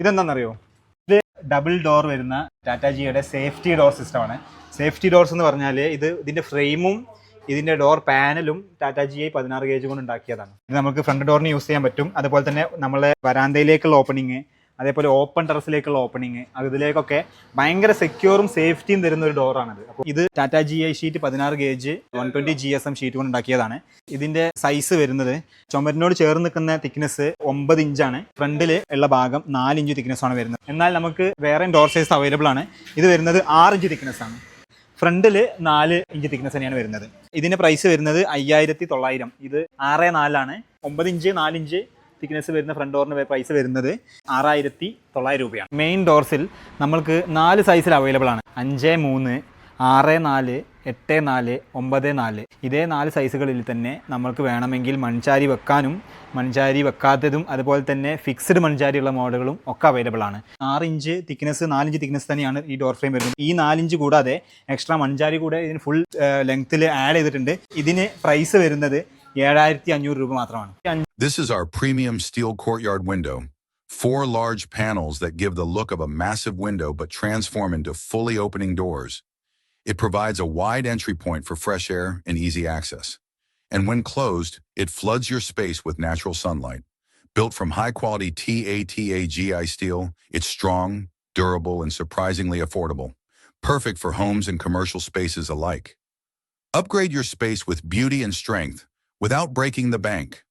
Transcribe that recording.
ഇതെന്താണെന്നറിയോ ഇത് double door വരുന്ന ടാറ്റാ ജിയുടെ സേഫ്റ്റി ഡോർ സിസ്റ്റമാണ് സേഫ്റ്റി ഡോർസ് എന്ന് പറഞ്ഞാൽ ഇത് ഇതിന്റെ ഫ്രെയിമും ഇതിന്റെ ഡോർ പാനലും ടാറ്റാ ജി ഐ പതിനാറ് ഗേജ് കൊണ്ട് ഉണ്ടാക്കിയതാണ്. ഇത് നമുക്ക് ഫ്രണ്ട് ഡോറിന് യൂസ് ചെയ്യാൻ പറ്റും. അതുപോലെ തന്നെ നമ്മളെ വരാന്തയിലേക്കുള്ള ഓപ്പണിങ് അതേപോലെ ഓപ്പൺ ടെറസിലേക്കുള്ള ഓപ്പണിങ് അതിലേക്കൊക്കെ ഭയങ്കര സെക്യൂറും സേഫ്റ്റിയും തരുന്ന ഒരു ഡോറാണിത് അപ്പോൾ ഇത് ടാറ്റ ജി ഐ ഷീറ്റ് പതിനാറ് gauge one twenty G S M sheet കൊണ്ട് ഉണ്ടാക്കിയതാണ്. ഇതിന്റെ സൈസ് വരുന്നത് ചുമരിനോട് ചേർന്ന് നിൽക്കുന്ന തിക്നെസ് ഒമ്പത് ഇഞ്ചാണ് ഫ്രണ്ടിൽ ഉള്ള ഭാഗം നാല് ഇഞ്ച് തിക്നെസ് ആണ് വരുന്നത്. എന്നാൽ നമുക്ക് വേറെ ഡോർ സൈസ് അവൈലബിൾ ആണ്. ഇത് വരുന്നത് ആറ് ഇഞ്ച് തിക്നെസ് ആണ്. ഫ്രണ്ടിൽ നാല് ഇഞ്ച് തിക്നെസ് തന്നെയാണ് വരുന്നത്. ഇതിന്റെ പ്രൈസ് വരുന്നത് അയ്യായിരത്തി തൊള്ളായിരം. ഇത് ആറ് നാലാണ് ഒമ്പത് ഇഞ്ച് നാല് ഇഞ്ച് തിക്നെസ് വരുന്ന ഫ്രണ്ട് ഡോറിന് പ്രൈസ് വരുന്നത് ആറായിരത്തി തൊള്ളായിരം രൂപയാണ്. മെയിൻ ഡോർസിൽ നമ്മൾക്ക് നാല് സൈസിൽ അവൈലബിൾ ആണ്. അഞ്ച് മൂന്ന് ആറ് നാല് എട്ട് നാല് ഒമ്പത് നാല്. ഇതേ നാല് സൈസുകളിൽ തന്നെ നമ്മൾക്ക് വേണമെങ്കിൽ മൺചാരി വെക്കാനും മൺചാരി വെക്കാത്തതും അതുപോലെ തന്നെ ഫിക്സ്ഡ് മൺചാരിയുള്ള മോഡലുകളും ഒക്കെ അവൈലബിൾ ആണ്. ആറ് ഇഞ്ച് തിക്നെസ് നാലിഞ്ച് തിക്നെസ് തന്നെയാണ് ഈ ഡോർ ഫ്രെയിം വരുന്നത്. ഈ നാലിഞ്ച് കൂടാതെ എക്സ്ട്രാ മൺചാരി കൂടെ ഇതിന് ഫുൾ ലെങ്ത്തിൽ ആഡ് ചെയ്തിട്ടുണ്ട്. ഇതിന് പ്രൈസ് വരുന്നത് ഏഴായിരത്തി അഞ്ഞൂറ് രൂപ മാത്രമാണ് This is our premium steel courtyard window. Four large panels that give the look of a massive window but transform into fully opening doors. It provides a wide entry point for fresh air and easy access. And when closed, it floods your space with natural sunlight. Built from high-quality TATAGI steel, it's strong, durable, and surprisingly affordable. Perfect for homes and commercial spaces alike. Upgrade your space with beauty and strength without breaking the bank.